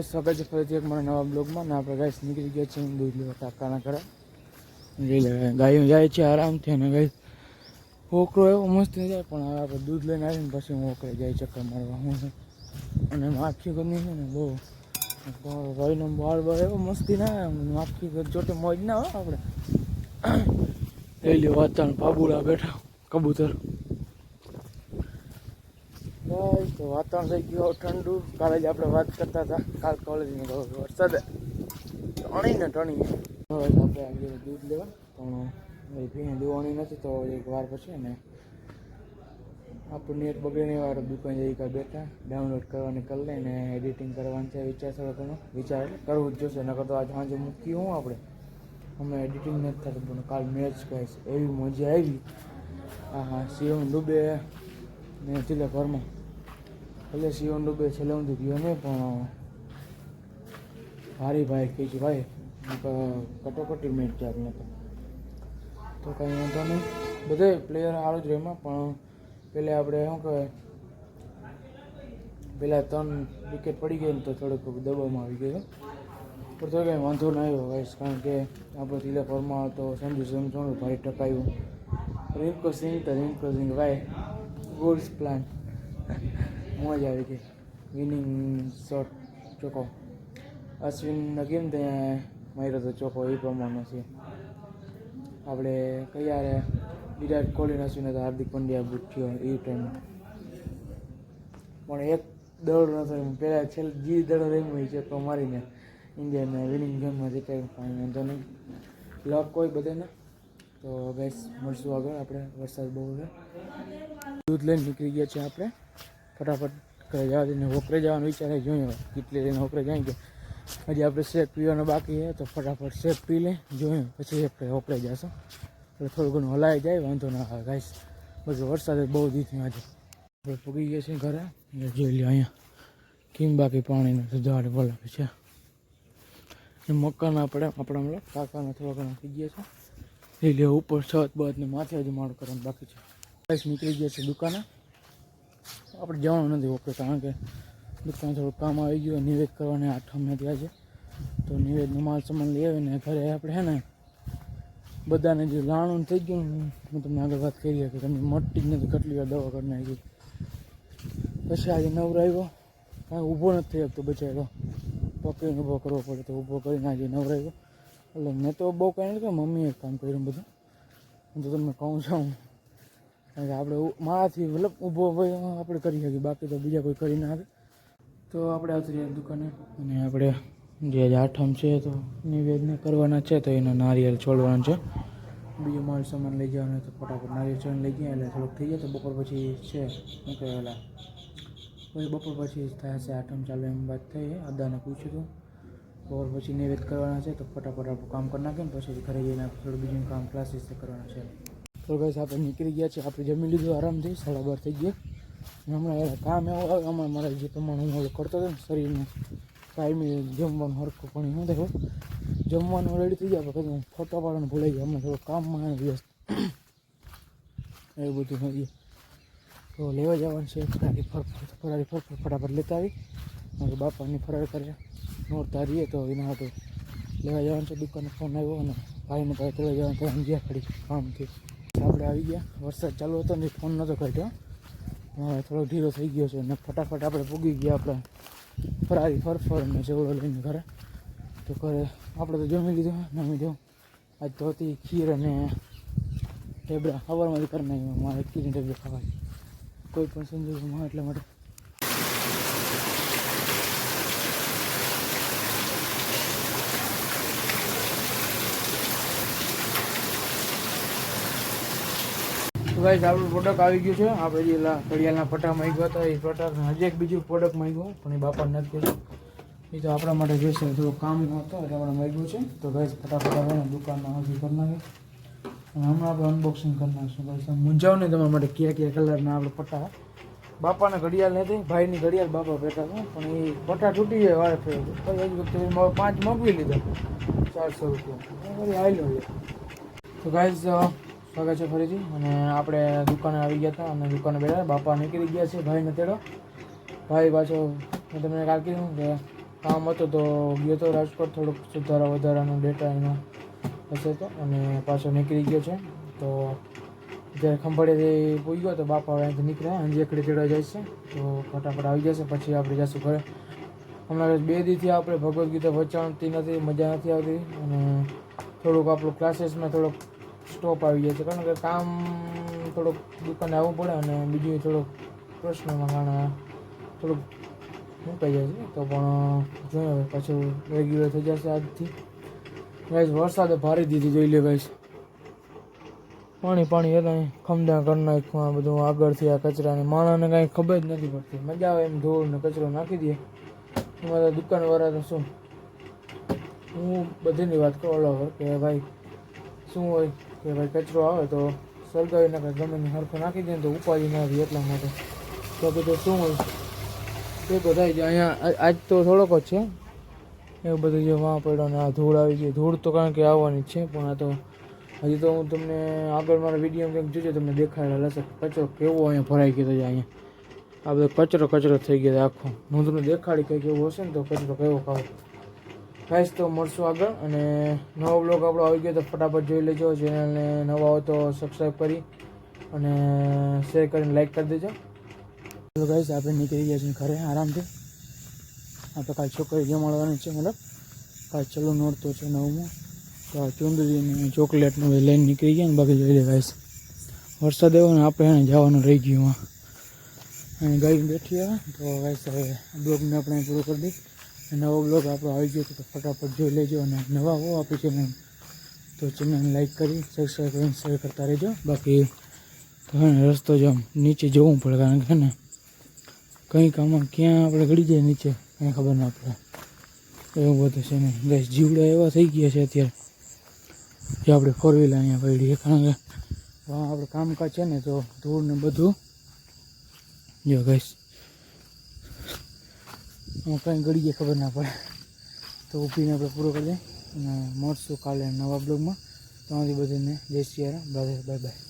કઈ સ્વાગત છે ફરીથી એક મારા નવા બ્લોગમાં. ને આપણે ગાઈસ નીકળી ગયા છીએ દૂધ લેવા કાકાના ઘરે. ગાયો જાય છે આરામથી અને ગાય હોકરો એવો મસ્ત નહીં જાય. પણ હવે આપણે દૂધ લઈને આવીને પછી હું હોકરે જાય ચક્કર મારવા. હું અને માખી ગમી છે ને, બહુ. ભાઈનો બાળ બાળ એવો મસ્તી ના આવે. માખી જોટે મોજ ના હોય આપણે. લઈ લ્યો વાતાવરણ પાબુડા બેઠા. કબૂતર બસ તો વાતાવરણ થઈ ગયું ઠંડુ. કાલે જ આપણે વાત કરતા હતા. કાલ કોલેજની વરસાદ. ટણી ને ટણી આપણે આવીએ દૂધ લેવા. પણ ભીને દેવાની નથી તો એક વાર પછી ને આપણું નેટ બગડીને વાર દુકાન જઈ કાંઈ બેઠા. ડાઉનલોડ કરવાની કરી લઈને એડિટિંગ કરવાની છે. વિચાર થોડો ઘણો. વિચાર કરવું જ જોશે. નકર તો આજે સાંજે મૂકી હું આપણે. હમણાં એડિટિંગ નથી થતું, પણ કાલ મેચ કહીશ. એવી મજા આવી. હા હા શિવમ ડૂબે ને છેલ્લે ઘરમાં. એટલે શિવમ ડૂબે છેલ્લે હું ગયો નહીં પણ ભારી ભાઈ કહે છે, ભાઈ કટોકટી મેચ છે આપણે તો કંઈ વાંધો નહીં. બધે પ્લેયર સારું જ રહે પણ પહેલાં આપણે શું કહેવાય, પેલા ત્રણ વિકેટ પડી ગઈ ને તો થોડુંક દબાવમાં આવી ગયો. પણ તો કંઈ વાંધો નહીં આવ્યો, ગાઈસ, કારણ કે આપણે તિલક વર્મા હતો સંજુ સમસોણું ભાઈ ટકાયું. રિંકુ સિંહ તો રિંકુ સિંહ ભાઈ ગોલ્સ પ્લાન મોજ આવી ગઈ. વિનિંગ શોટ ચોકો. અશ્વિનનો કેમ ત્યાં માર્યો તો ચોકો એ પ્રમાણે છે. આપણે કયા વિરાટ કોહલી અશ્વિન હતા હાર્દિક પંડ્યા બુટ થયો એ ટાઈમે પણ એક દળ નતો પહેલાં છેલ્લે જે દડો રમી છે તો મારીને ઇન્ડિયાને વિનિંગ ગેમમાં જીતાયું કાંઈ વાંધો નહીં. લક કોઈ બધાને. તો ગેસ મળશું આગળ. આપણે વરસાદ બહુ છે. દૂધ લઈને નીકળી ગયા છે આપણે. ફટાફટ ઘરે જવા દઈને હોકરે જવાનું વિચારે જોઈએ કેટલી લઈને હોકરે જાય કે હજી આપણે શેક પીવાનો બાકી છે, તો ફટાફટ શેક પી લે જોઈએ પછી આપણે હોકરે જશું. એટલે થોડું ઘણું હલાઈ જાય, વાંધો ના આવે, ગાઈસ. બધું વરસાદ બહુ દીધી આજે. આપણે પૂગી ગયા છીએ ઘરે. જોઈ લે અહીંયા. કેમ બાકી પાણીનું ઝાડ બોલાવે છે. મકાન આપણે, આપણા મતલબ કાકાના થોડા ઘણા થઈ ગયા છે. એ લે ઉપર છત ને માથે જ માળ કરવાનું બાકી છે. નીકળી ગયા છે દુકાને. આપણે જવાનું નથી ઓકે, કારણ કે દુકાન થોડું કામ આવી ગયું, નિવેદ કરવાને અમે ત્યાં છે. તો નિવેદનો માલ સામાન લઈ આવીને ઘરે આપણે હે ને બધાને જે લાણું થઈ ગયું હું તમને આગળ વાત કરી કે તમને મટતી જ નથી, કેટલી વાર દવા કરી નાખી. પછી આજે નવરાવ્યો કાંઈ ઊભો નથી થઈ શકતો બચારો પકડીને ઊભો કરવો પડે તો ઊભો કરીને આજે નવરાવ્યો એટલે મેં તો બહુ કાંઈ નથી મમ્મીએ કામ કર્યું બધું. હું તો તમને કહું છું કારણ કે આપણે મારાથી મતલબ ઊભો આપણે કરી શકીએ, બાકી તો બીજા કોઈ કરી ના શકે તો આપણે આવતી દુકાને. અને આપણે જે આઠમ છે, તો નિવેદન કરવાના છે, તો એના નારિયેળ છોડવાના છે. બીજો માલ સામાન લઈ જવાનો તો ફટાફટ નારિયેળ છોડીને લઈ ગયા, એટલે થોડુંક થઈ જાય તો બપોર પછી છે શું કહેવાય પછી બપોર પછી થાય છે આઠમ, ચાલુ એમ વાત થઈ. અદાને પૂછ્યું હતું બપોર પછી નિવેદ કરવાના છે, તો ફટાફટ આપણું કામ કરી નાખીએ ને પછી ઘરે જઈને થોડું બીજું કામ ક્લાસીસ કરવાના છે. તો ગઈસ આપણે નીકળી ગયા છે આપણે જમી લીધું આરામથી સાડા થઈ ગયા. હમણાં એ કામ એવો આવે હમણાં મારે જે પ્રમાણે હું કરતો હતો ને, શરીરને ટાઈમે જમવાનું હરખું પણ શું દેખો જમવાનું રેડી થઈ ગયા, પછી હું ફોટો પાડવાનું ભૂલાઈ ગયા. હમણાં થોડું કામમાં વ્યસ્ત. એવું બધું થઈ ગયું. તો લેવા જવાનું છે. ફરારી ફર ફરારી ફર ફટાફટ લેતા આવી. મારા બાપાની ફરાર કરે. નોરતા રહીએ તો એના હાટું લેવા જવાનું છે. દુકાને ફોન આવ્યો અને ભાઈને પાસે તેડવા જવાનું તો ગયા ખડી કામથી. આપણે આવી ગયા. વરસાદ ચાલુ હતો ને ફોન નહોતો કાઢ્યો. થોડો ઢીલો થઈ ગયો છે અને ફટાફટ આપણે પૂગી ગયા આપણે ફરારી ફરફર ને ચેવડો લઈને ઘરે. તો ઘરે આપણે તો જમી લીધું નમી દઉં આજ તો હતી ખીર અને ઢેબરા ખબરમાંથી કરી નાખ્યું. મારે ખીરની ઢેબરા ખાવાની કોઈ પણ સંજોગોમાં એટલા માટે તો ગાઈસ આપણું પ્રોડક્ટ આવી ગયું છે. આપણે જે લા ઘડિયાળના ફટા માંગ્યો હતા. એ પટ્ટા હજી એક બીજું પ્રોડક્ટ માંગ્યું, પણ એ બાપા નથી કર્યું એ તો આપણા માટે જોઈશે. થોડું કામ હતો, એટલે આપણે માંગ્યું છે. તો ગાઈસ, ફટાફટ આપણે દુકાનમાં હજી કરી નાખીએ. અને હમણાં આપણે અનબોક્સિંગ કરી નાખીશું. ગાઈસ મૂંઝાવ નહીં તમારા માટે કયા કયા કલરના આપણે પટ્ટા બાપાને ઘડિયાળ નથી, ભાઈની ઘડિયાળ બાપા બેઠા છે પણ એ પટ્ટા તૂટી જાય વારે ફેર. પછી પાંચ મોકલી લીધા. ચારસો રૂપિયા. આવી આવેલો તો ગાઈઝ સ્વાગત છે ફરીથી. અને આપણે દુકાને આવી ગયા હતા અને દુકાને બેઠા. બાપા નીકળી ગયા છે, ભાઈને તેડો. ભાઈ પાછો, મેં તમને કાલ કીધું કે કામ હતું તો ગયો તો રાજકોટ, થોડુંક સુધારા વધારાનો ડેટા એનો હશે તો. અને પાછો નીકળી ગયો છે. તો જ્યારે ખંભાળિયાથી પૂઈ ગયો તો બાપા હવે અહીંથી નીકળ્યા. એકડી ચડવા જાય છે. તો ફટાફટ આવી જશે પછી આપણે જઈશું ઘરે. હમણાં બે દીથી આપણે ભગવદ્ ગીતા વચાણતી નથી, મજા નથી આવતી. અને થોડુંક આપણું ક્લાસીસમાં થોડોક સ્ટોપ આવી જાય છે. કારણ કે કામ થોડુંક દુકાને આવવું પડે અને બીજું થોડુંક પ્રશ્નમાં કારણે થોડુંક મૂકાઈ જાય છે. તો પણ, જોઈએ પાછું રેગ્યુલર થઈ જશે આજથી. ગાઈસ, વરસાદે ભારી દીધી જોઈ લે ગાઈસ. પાણી પાણી હતા ખમદા કરી નાખ્યું બધું આગળથી આ કચરાની. માણસને કાંઈ ખબર જ નથી પડતી. મજા આવે એમ ધોળ ને કચરો નાખી દે એમાં દુકાનવાળા તો શું? હું બધીની વાત કરું કે ભાઈ, શું હોય? કે ભાઈ કચરો આવે તો સળગાવી નાખે ગમે ને નાખી દે ને તો ઉપાડી ના આવી એટલા માટે. તો બધું શું હોય? એ તો થાય છે અહીંયા આજ તો થોડોક જ છે. એવું બધું જે વાં પડ્યો ને આ ધૂળ આવી ગઈ. ધૂળ તો કારણ કે આવવાની જ છે, પણ આ તો હજી તો હું તમને આગળ મારા વીડિયો કંઈક જોજો, તમને દેખાડેલા હશે. કચરો કેવો અહીંયા ભરાઈ ગયો છે અહીંયા. આ બધો કચરો કચરો થઈ ગયો આખો. હું તમને દેખાડી કંઈક એવું હશે ને તો કચરો કેવો ખાવ. ગાઈસ તો મળશું આગળ અને નવો બ્લોગ આપણો આવી ગયો તો ફટાફટ જોઈ લેજો. ચેનલને નવા હોય તો સબસ્ક્રાઈબ કરી અને શેર કરીને લાઈક કરી દેજો. તો ગાઈસ આપણે નીકળી ગયા છીએ ઘરે આરામથી. આપણે કાલે છોકરી જમાડવાની છે, મતલબ કાલે ચલો નોરતો છે નવમાં. તો આ ચુંદડી ને ચોકલેટનું લઈને નીકળી ગયા ને બાકી જોઈ લે ગાઈસ વરસાદ એવો ને આપણે એને જવાનું રહી ગયું અને ગાઈ બેઠી આવે તો ગાઈસ હવે બ્લોગને આપણે પૂરું કરી દઈએ. નવો બ્લોગ આપણો આવી ગયો તો ફટાફટ જોઈ લેજો અને નવા હો છે ચેનલ તો ચેનલને લાઈક કરી સબસ્ક્રાઈબ કરીને શેર કરતા રહેજો. બાકી રસ્તો જ નીચે જોવું પડે કારણ કે ને કંઈક આમાં ક્યાં આપણે ગળી જાય નીચે, કંઈ ખબર ના પડે. એવું બધું છે ને. ગેસ જીવડા એવા થઈ ગયા છે અત્યારે જે આપણે ફોર વ્હીલર અહીંયા પડી છે. કારણ કે આપણે કામકાજ છે ને તો ધૂળ ને બધું. જો ગેસ કંઈ ગળી જાય ખબર ના પડે. તો ઊભીને આપણે પૂરો કરી દઈએ અને મળશું કાલે નવા બ્લોગમાં. તમારી બધાને જય શ્રી રામ બાય બાય.